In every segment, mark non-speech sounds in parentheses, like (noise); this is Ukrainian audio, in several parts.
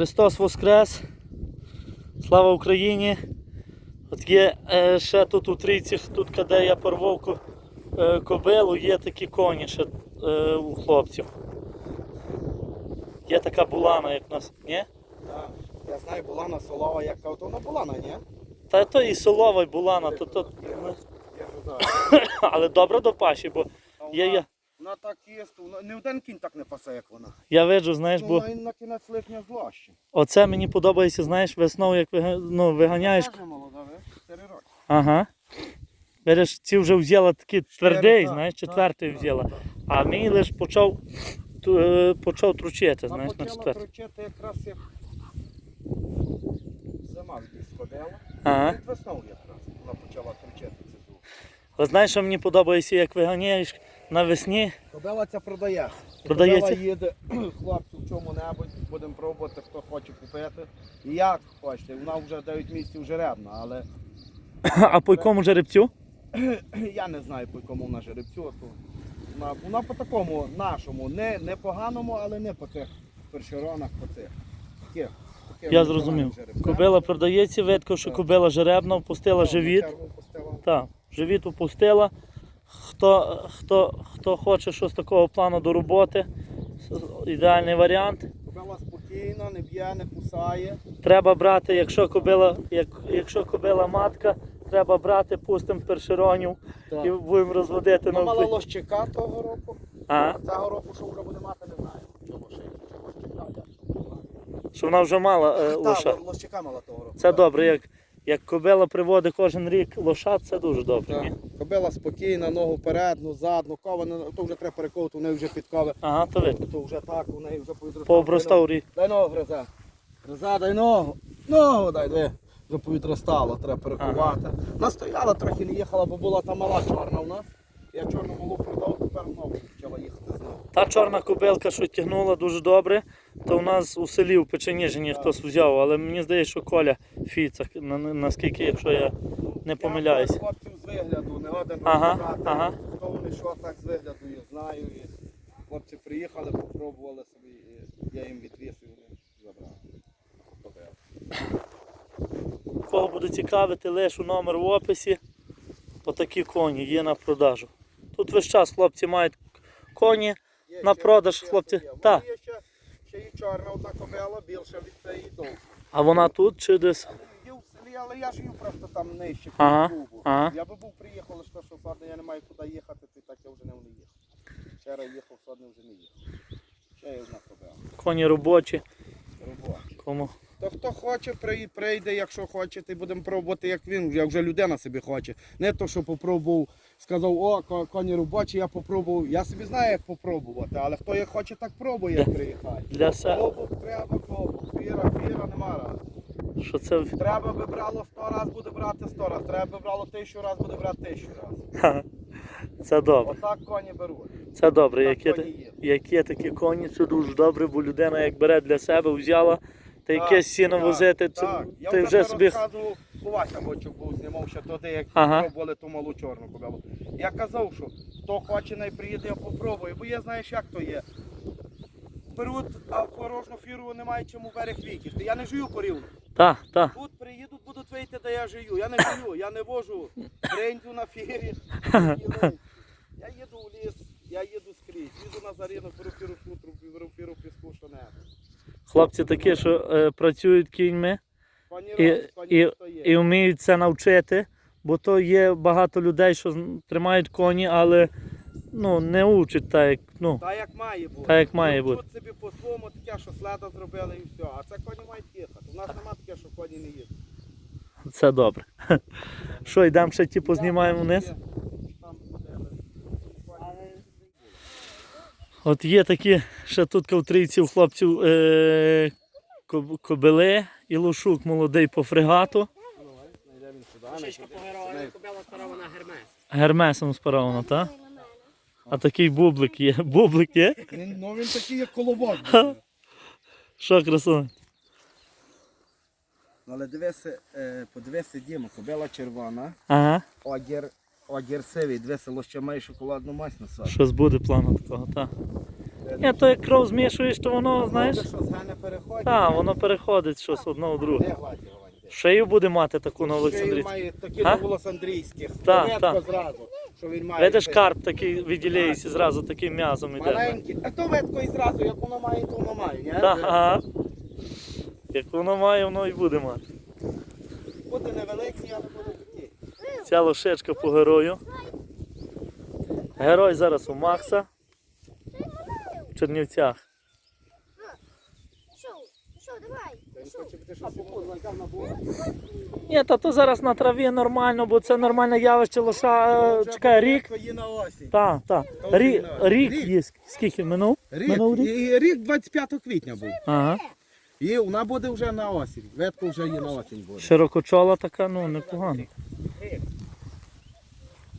Христос Воскрес! Слава Україні! От є е, ще тут у трійцях, тут де я порвав е, кобилу, є такі коні ще е, у хлопців. Є така булана, як у нас. Ні? Так. Я знаю, Булана Солова, як то вона Булана, ні? Та то і солова, і булана, то, то, Я не знаю. (coughs) але добре до паші, бо А я, вона- так є, вона- не один кінь так не пасе, як вона. я виджу, знаєш, бо Вона і на кінець липня злощі. оце мені подобається, знаєш, весною, як вига- ну, виганяєш. Теж молода, ви? Роки. Ага. Видиш, ці вже взяла такий твердий, так, знаєш, так, четвертий так, взяла. так. А мій лише почав, ту- е, почав тручити, Вона знаєш, на почала четвертий. кричати якраз як зима десь сходила. Ага. Від весною якраз вона почала кричати цю звук. Але знаєш, що мені подобається, як виганяєш навесні. Кобила ця продається. Продається? Кобила їде (clears throat) хлопцю в чому-небудь, будемо пробувати, хто хоче купити. І як хочете, вона вже 9 місяців жеребна, але А по якому жеребцю? (clears throat) я не знаю по якому вона жеребцю. То вона, вона по такому нашому, не, не поганому, але не по цих першеронах, по цих. Таких, таких Я зрозумів. Кобила продається, видко, що кобила жеребна, впустила живіт. на черву пустила. Так, живіт упустила. Хто, хто, хто хоче щось такого плану до роботи, ідеальний варіант. Кобила спокійна, не б'є, не кусає. Треба брати, якщо кобила, як, якщо кобила матка, треба брати, пустимо першеронів Так. і будемо розводити Вона на мала лощика того року. А, цього року, що вже буде мати, не знаю. Ще що вона вже мала е, лоша. Лощика мала того року. Це добре, як, як кобила приводить кожен рік лошад, це дуже добре. Ні? Так. Кобила спокійна, ногу передну, задну, кова, не- то вже треба перековувати, у неї вже підкови. Ага, то видно. То вже так, у неї вже повітря. Пообростав рік. Дай ногу гризе. Гризе, дай ногу. Ногу дай, де. Вже повітростало, треба перекувати. Вона стояла трохи, не їхала, бо була та мала чорна в нас. Я чорну малу продав, тепер почала їхати знову. Та чорна кобилка, що тягнула дуже добре, то у нас у селі в Печеніжині хтось взяв, але мені здається, що Коля Фіцак, на- на- наскільки, якщо я не помиляюсь. Я хлопців з вигляду, не годен Ага, розказати, ага. хто вони що так з вигляду, я знаю. І хлопці приїхали, попробували собі, і я їм відвіз і вони забрали. Кобилу. Кого буде цікавити, лише номер в описі. Отакі коні є на продажу. Тут весь час хлопці мають коні. Є На ще продаж, таке, хлопці, є. Та. Є ще, ще і чорна одна кобила, більша від цієї довша. А вона тут чи десь? Є в селі, але я живу просто там нижче, Ага, Кубу. ага. Я би був приїхав, але що, садне я не маю куди їхати, то так я вже не їхав. Вчора їхав, садне вже не їхав. Ще є одна кобила. Коні робочі. Робота. Кому? То хто хоче, прий- прийде, якщо хоче, ти будемо пробувати, як він, як вже людина собі хоче. Не то, що попробував, сказав, о, ко- коні робочі, я попробував. Я собі знаю, як попробувати, але хто як хоче, так пробує, як приїхати. Для треба, клобук. Фіра, фіра, нема ради. Що це? Треба би брало 100 раз, буде брати 100 раз. Треба би брало тисячу раз, буде брати тисячу раз. Це добре. Отак коні беруть. Це добре. Так Як є, коні є. як є такі коні, це дуже добре, бо людина як бере для себе, взяла та Так, якесь сіно так, возити, це- так. Я ти вже собі. розказував, Вася Бочук був знімав ще туди, як Ага. пробували ту малу чорну кобилу. Я казав, що хто хоче, най приїде, я попробую, бо я знаєш, як то є. Беруть, а порожну фіру немає чому берег віків. Я не жию порівну. Так, так. Тут приїдуть, будуть вийти, де я жию. Я не жию, я не вожу брендю на фірі. Я їду в ліс, я їду скрізь. Їду на зарину, беру фіру беру фіру піску, що не. Хлопці такі, що е, працюють кіньми і, і, і вміють це навчити, бо то є багато людей, що тримають коні, але ну, не учать так, як, ну, Та як має бути. Та як має бути. Тут собі по-своєму таке, що следа зробили і все. А це коні мають їхати. У нас нема таке, що коні не їдуть. це добре. (laughs) Що, йдемо ще ті познімаємо вниз? От є такі ще тут кавтрійців, хлопців е, кобили і лошук молодий по фрегату. Спарована. Гермесом спаровано, так? А такий бублик є. (laughs) Бублик є? Ну він такий, як колобок. (laughs) Що красун? Ну, Але дивися, е, подивися, Діма, кобила червона, Ага. огір, огір сивий, дивися, лише має шоколадну мазь на собі. Щось буде плану такого, так. Ні, то як кров змішуєш, то воно, знаєш. Так, воно переходить щось одно в друге. Шею буде мати таку на Шию Олександрі. має такі А? зразу, що він має. Видиш, карп такий відділяється зразу таким м'язом іде. Маленький. А то ветко і зразу, як воно має, то воно має. ні? Ага. Як воно має, воно і буде мати. Буде невеликий, але буде такий. Ця лошечка по герою. Герой зараз у Макса в Чернівцях. Пішов, пішов, давай. Він хоче бути щось йому знайкав на було. Ні, та то зараз на траві нормально, бо це нормальне явище лоша. е, Чекай, рік. Так, так. Рік, рік є. Скільки минув? Рік, Минув рік? і рік 25 квітня був. Ага. І вона буде вже на осінь. Ветко вже її на осінь буде. Широкочола така, ну непогана.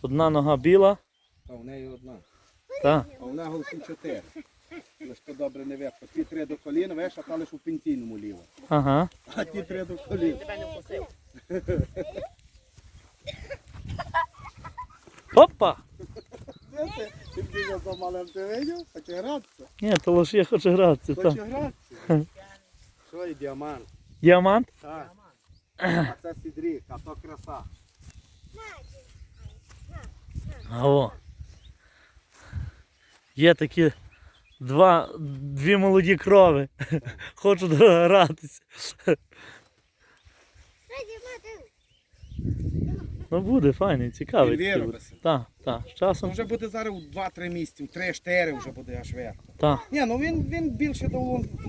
Одна нога біла. А в неї одна. Так. А в неї чотири. Лиш то добре не ветко. Ті три до коліна, веш, а та лише у пенсійному ліво. Ага. А ті три до коліна. Тебе не вкусив. Опа! Де це? Ти біля за малим ти видів? Хоче гратися? Ні, то лише я хочу гратися. Хоче гратися? (laughs) Що і діамант? Діамант? Так. А це сідрік, а то краса. А о. Є такі два, дві молоді крови. Хочуть гратися. Раді, мати. Ну буде файний, цікавий. Так, так. З Ну, часом. вже буде зараз у 2-3 місяці, у 3-4 вже буде аж верх. Так, Ні, ну він, він більше до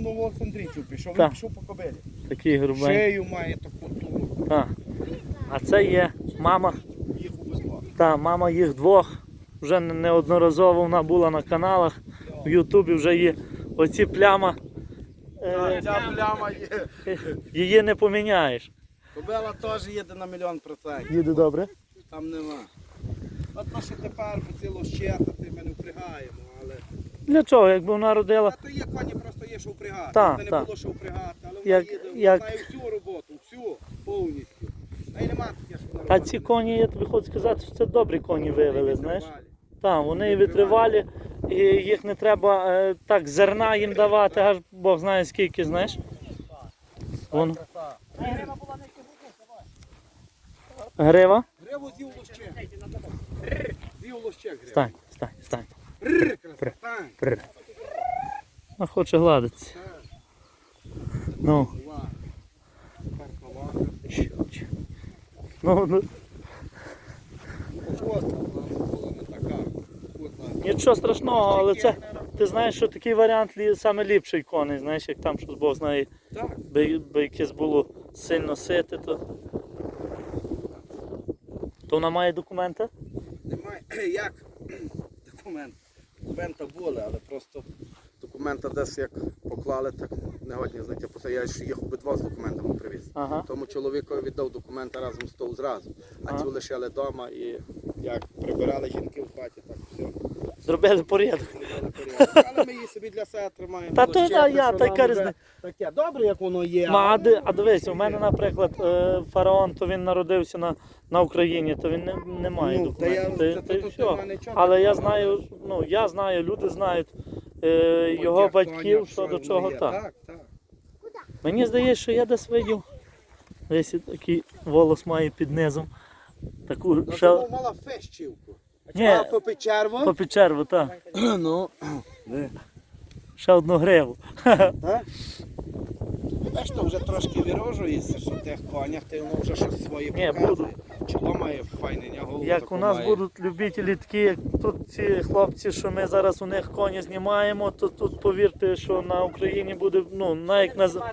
новоолександрійців пішов, він пішов по кобилі. такий грубий. Шею має таку ту, Так. А це є мама. їх увезло. Та, мама їх двох. Вже неодноразово вона була на каналах. В Ютубі вже є оці пляма. Е, Ця пляма є. (laughs) її не поміняєш. Кобила теж їде на мільйон процентів. Їде добре. Там нема. От то, що тепер по цілу щетати ми не впрягаємо, але. Для чого? Якби вона родила. А то є коні, просто є що впрягати. Так, Це не так. було що впрягати, але вона Як- їде, вона як- знає всю роботу, всю, повністю. А й нема таке, що вона А ці коні, я тобі хочу сказати, що це добрі коні вивели, знаєш. Тривалі. Так, вони і витривалі, і їх не треба е, так зерна їм давати, аж Бог знає скільки, знаєш. Вон, грива. Гриву з'їв лущек. З'їв лущек гриву. Стань, стань, стань. Рррр, краса, стань. Прр. А хоче гладитися. Ну, Ува. Так, повага. ну, ну, вона була не така. Охотна. Нічого страшного, але це, ти знаєш, що такий варіант саме ліпший коней, знаєш, як там щось Бог знає, Так. би, би якесь було сильно сити, то. То вона має документи? Немає. (clears throat) Як? (clears throat) Документ. Документа були, але просто документа десь як поклали, так не годні знайти. Просто я ж їх обидва з документами привіз. Ага. Тому чоловікові віддав документи разом з того зразу. А Ага. цю лишили вдома і як прибирали жінки в хаті, так. Зробили порядок. Але ми її собі для себе тримаємо. Та то, Лише я, та вже різниця? Таке добре, як воно є. Ну, а, а дивись, у мене, наприклад, е, фараон, то він народився на, на Україні, то він не, не має Ну, та я- документів. та- Та, та й все. в Але я такого знаю, ну я знаю, люди знають е, його тих батьків, що до воно чого є. так. Так, так. Мені здається, що я десь видів. Десь такий волос має під низом. Таку Ну, ще тому мала фещівку. Ні. А по печерво? по печерву, так. (clears throat) Ну, Ще одну гриву. так. (laughs) Знаєш, то вже трошки вірожується, що в тих конях ти воно вже щось своє Ні, показує. буду. Чоло має файне, не голову Як таку у нас має. будуть любителі такі, як тут ці хлопці, що ми зараз у них коні знімаємо, то тут повірте, що на Україні буде, ну, на як на з- на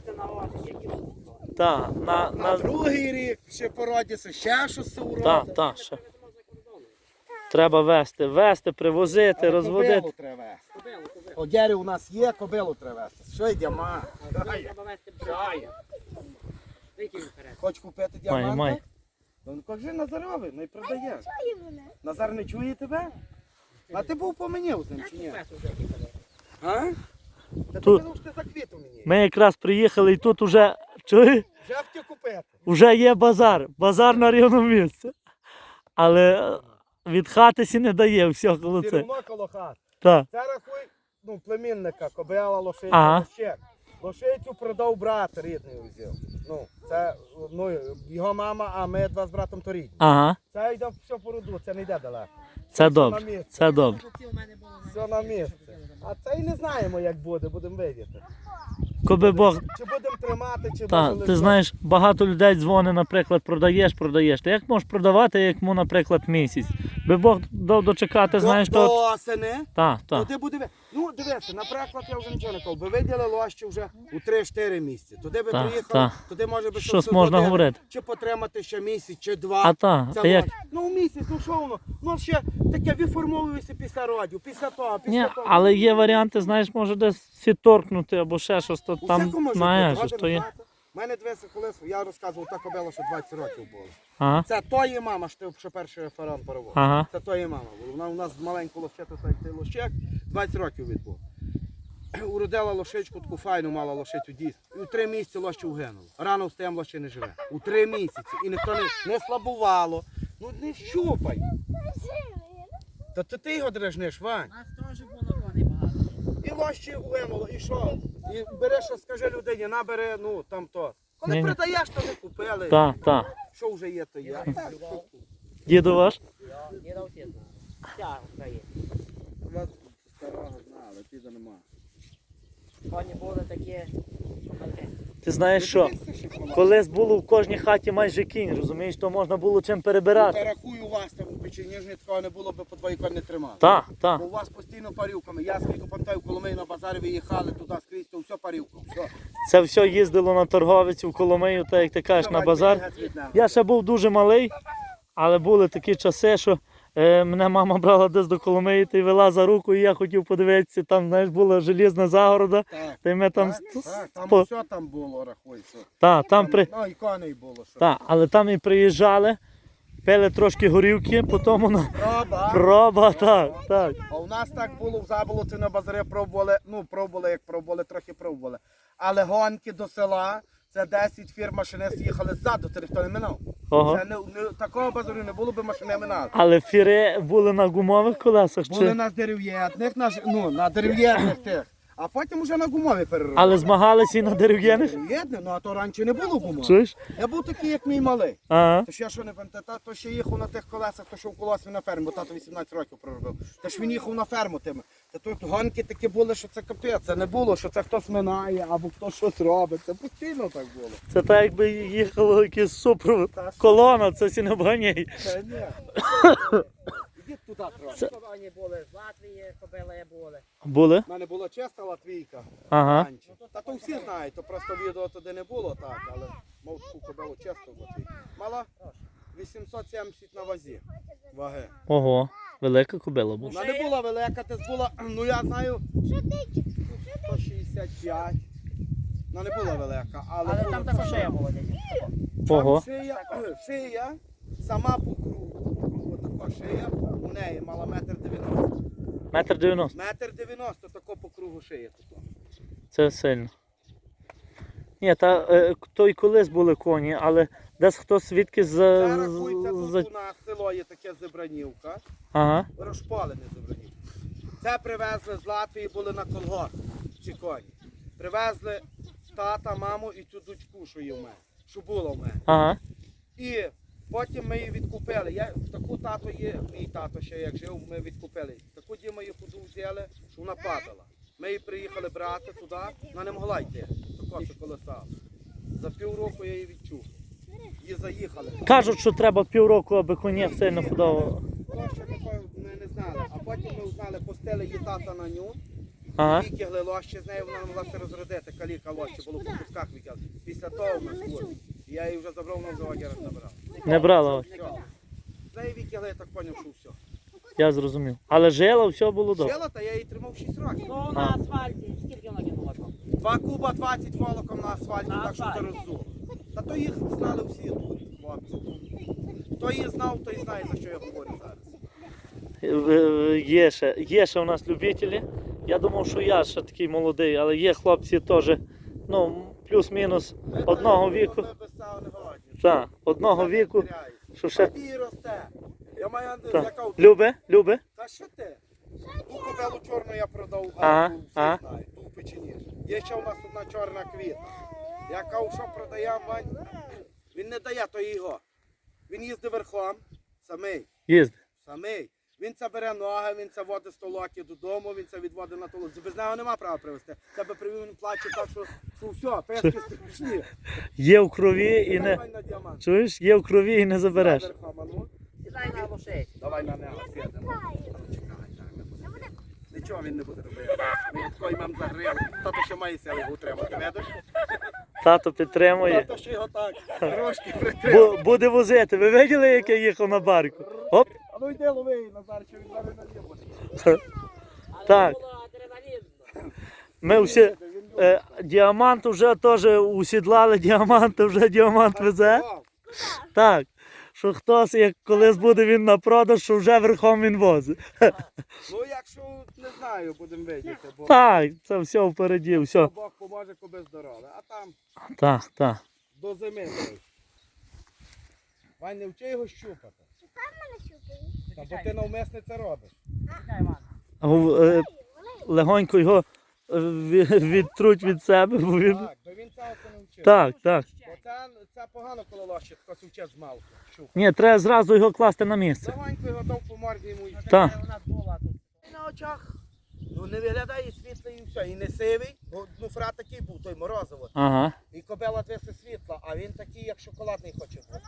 та, на, На на, другий рік ще породяться, ще щось та, уродиться. та, ще. Треба вести, вести, привозити, Але розводити. Кобилу треба вести. Одярі у нас є, кобилу треба вести. Що йде, ма? треба вести бджоли. Хоч купити Має, діаманти? має. Ну кажи Назарові, не продає. Чує мене. Назар не чує тебе? А ти був помінів з ним чи ні? Уже. А? Та Тут- ти казав, що ти заквітив мені. Ми якраз приїхали і тут уже, чуєш, Вже купити. вже є базар. Базар на рівному місці. Але від хати сі не дає, все коло це. одно коло хат. Так. Це рахуй, ну, племінника, кобила, лошиця, Ага. лощек. Лошицю продав брат рідний взяв. Ну, це ну, його мама, а ми два з братом то рідні. Ага, Це йде все по роду, це не йде далеко. це на добре. місці. Це добре. Все на місці. А це і не знаємо, як буде, будемо видіти. Коби Бог. Чи будемо тримати, чи Та, ти знаєш, багато людей дзвонить, наприклад, продаєш, продаєш. Ти як можеш продавати, як йому, наприклад, місяць? Би Бог дав дочекати, знаєш, до, то. до осени, Так, то так. ти буде. Ну, дивіться, наприклад, я вже нічого не кажу, би виділи лощі вже у 3-4 місяці. Туди би Так, приїхали, так. туди може би Щось можна говорити. Чи потримати ще місяць, чи два. А та, Це а як? Ну, місяць, ну що воно? Ну ще таке виформовується після родів, після того, після Ні, того. але є варіанти, знаєш, може десь відторкнути або ще щось, то там Усяко може знаєш, що то є. знати. У мене дивися, колись я розказував та кобила, що 20 років було. Ага, Це тої мама, що, що перший фаран паровоз. ага. Це тої мама була. Вона у нас маленьку так цей лощек, 20 років відбув. (clears throat) Уродила лошичку, таку файну мала лошицю дійсно. І у три місяці лоще угинуло. Рано встаємо, лоще не живе. У три місяці. І ніхто не, не слабувало. Ну не щупай. Та ти, ти його дрежниш, Вань. У нас теж було коней багато. І лоще угинуло, і що? І береш, що скажи людині, набере, ну там то. Коли Ні-ні. продаєш, то не купили. Так, так. Що вже є, то є. Діду ваш? Діда всі. Вся Україна. Вас старого знали, піда нема. Коні були такі. Ти знаєш що? Колись було в кожній хаті майже кінь, розумієш, то можна було чим перебирати. Та рахую вас там у печеніжні такого не було, би по два ікон не тримали. Так, так. Бо у вас постійно парівками. Я скільки пам'ятаю, коли ми на базарі виїхали туди скрізь, то все парівка. Все. Це все їздило на торговицю в Коломию, так як ти кажеш, на базар. Я ще був дуже малий, але були такі часи, що е, мене мама брала десь до Коломиї та й вела за руку, і я хотів подивитися, там, знаєш, була желізна загорода, Так, та й ми там. так, так, там спо- все там було, рахуй. Що. Та, там при... Ну, і коней було. Що. та, але там і приїжджали, пили трошки горівки, потім на Проба. проба, так, так. А у нас так було в заболоті на базарі пробували, ну пробували, як пробували, трохи пробували. Але гонки до села, це 10 фір машинист їхали ззаду, це ніхто не минав. Ого. Це не, не, такого базарю не було, би машини минали. Але фіри були на гумових колесах Були чи. на дерев'яних, на, ж- ну, на дерев'яних тих, а потім вже на гумові переробили. Але змагалися і на дерев'яних. Дерев'яне, ну а то раніше не було гумових. Чуєш? Я був такий, як мій малий. Ага. То ж я що не пам'ятаю, та- то ще їхав на тих колесах, то що в колосі на ферму, бо тато 18 років проробив. Та ж він їхав на ферму тими. Та тут гонки такі були, що це капець. Це не було, що це хтось минає або хтось щось робить. Це постійно так було. Це так, якби їхало якийсь супровод. Колона, це сінобганяй. Та ні. (laughs) Туди трохи. Коні були з Латвії, кобили були. Були? У мене була чиста латвійка. Ага. раніше. Та то всі знають, то просто відео туди не було так, але мав таку кобилу чисто в латвійку. Мала 870 на вазі ваги. Ого. Велика кобила була. Вона не була велика, десь була, ну я знаю, 165. Вона не була велика, але, Але була там також шея була. Там Ого. Шия, (clears throat) шия, сама по кругу, по кругу така шия, у неї мала метр 90. Метр дев'яносто. Метр 90 тако по кругу шия. Тако. Це сильно. Ні, та е, то й колись були коні, але десь хтось звідки Це за. рахується, за... у нас село є таке Зебранівка, Ага. розпалене Зебранівка. Це привезли з Латвії, були на колгорт, ці коні. Привезли тата, маму і цю дочку, що є в мене, що була в мене. Ага. І потім ми її відкупили. Я, таку тато є, мій тато ще як жив, ми відкупили. Таку діму її ходу взяли, що вона падала. Ми її приїхали брати туди, вона не могла йти, тако що колесала. За півроку я її відчув. І заїхали. Кажуть, що треба півроку, аби коні сильно що такого ми не знали. А потім ми узнали, пустили її тата на ню. Ага. Вікігли лощі з нею, вона могла все розродити, каліка лощі, було по кусках вікігли. Після того ми скоро. Я її вже забрав на заводярах забрав. Не брала. ось. З я так поняв, що все. Я зрозумів. Але жила, все було добре. Жила, та я її тримав 6 років. Ну на асфальті, скільки вона кинула там? Два куба 20 волоком на асфальті, На так що це асфальті. роззуло. Та то їх знали всі тут, хлопці. Хто її знав, той знає, за що я говорю зараз. Е, е, Є ще, є ще у нас любителі. Я думав, що я ще такий молодий, але є хлопці теж, ну, плюс-мінус одного віку. Ми без цього не голодні. Так, одного віку, що ще. Ти росте. Я маю Так. яка Любе, любе. Та що ти? Ту кобелу чорну я продав, Ага, а, всі ага. знають, ту в печені. Є ще у нас одна чорна квітка. Я кажу, що продає Вань. Він не дає, то його. Він їздить верхом, самий, Їзди. самий. Він це бере ноги, він це водить столоки додому, він це відводить на толоці. Без нього нема права привезти. Це би привів, він плаче так, що, що все, пески (laughs) страшні. Є в крові і не. Давай на діамант. Чуєш, є в крові і не забереш. Верхом, ну. Сідай на лошадь. Давай на нього сідемо. Нічого він не буде робити. Ми такої мам загрили. Тато ще має сили його утримати, видиш? Тато підтримує. Тато ще його так трошки притримав. Бу- буде возити. Ви виділи, як я їхав на барку? Оп. А ну йди лови, Назар, що він зараз на небо. Так. Ми всі. Е, діамант вже теж усідлали, діамант вже діамант везе. Так. Що хтось, як колись буде він на продаж, що вже верхом він возить. Ну якщо не знаю, будемо видіти, бо Так, це все впереді, все. Бог поможе, коби здорове. А там Так, так. до зими. Вань, не вчи його щупати. Та бо ти навмисне це робиш. Чекай, е, Легонько його е, ві- відтруть від себе, бо він. Так, бо він цього це не вчив. Так, так. Бо це, це погано, коли лощить, хтось вче з малку. Ні, треба зразу його класти на місце. Легонько його дав по морді йому і Ну. Так. тут. на очах. Ну не виглядає світлий і все. І не сивий, бо ну фрат такий був, той морозиво. Ага. І кобела двиси світла, а він такий, як шоколадний хоче бути.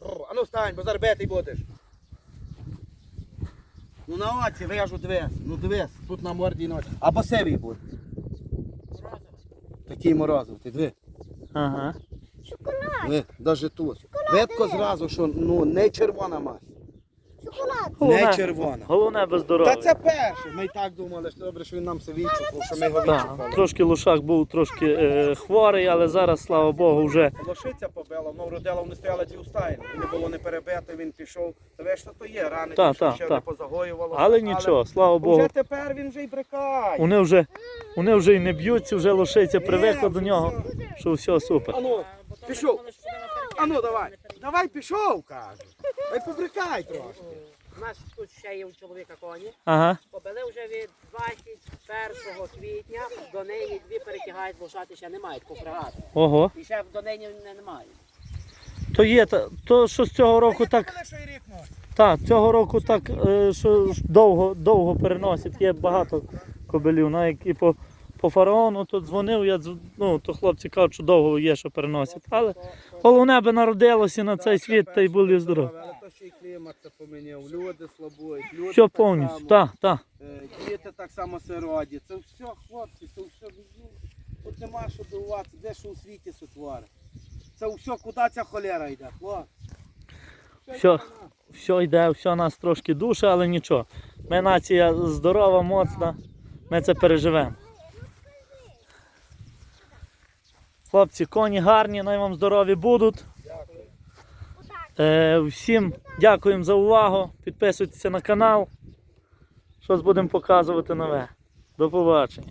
Бррр, А ну встань, бо зарбетий будеш. Ну на оці вижу дивись, ну дивись, тут на морді ночі. Або сивий буде. Такий морозив, ти диви. Ага. Шоколад. Ви, навіть тут. Видко зразу, що ну не червона маса. Не червона. Головне без Та це перше. Ми і так думали, що добре, що він нам все відчупав, що ми його Так, трошки лошак був трошки е, хворий, але зараз, слава Богу, вже Лошиця побила, воно вродила, вони стояли дві стайні. Не було не перебито, він пішов. Та ви що то є, рани Та, пішли, та, ще та. не позагоювало. Але нічого, слава Богу. Вже тепер він вже й брикає. Вони вже, вони вже і не б'ються, вже лошиця привикла до нього, все. що все супер. Ану, Пішов. ану давай. Давай пішов, кажу. Дай побрикай трошки. У нас тут ще є у чоловіка коні. Ага. Побили вже від 21 квітня. До неї дві перетягають, лошати ще не мають попрягати. Ого. І ще до неї не, немає. То є, та- то що з цього року так, що й рік може. так, цього року так, е, що ж довго, довго переносять. Є багато кобелів. Навіть і по, по фараону то дзвонив, я дз- ну, то хлопці кажуть, що довго є, що переносять. Але головне би народилося на цей світ та й були здорові. Але й клімат це поміняв. Люди слабують, люди Все так повністю, само. так, так. Е, Діти так само сироді. Це все, хлопці, це все. ну, Тут нема що дивуватися, де що у світі сотвори. Це все, куди ця холера йде, хлопці. Все. йде. Все йде, все нас трошки душе, але нічого. Ми нація здорова, моцна, ми це переживемо. Хлопці, коні гарні, най вам здорові будуть. Е, всім дякуємо за увагу. Підписуйтеся на канал. Щось будемо показувати нове. До побачення.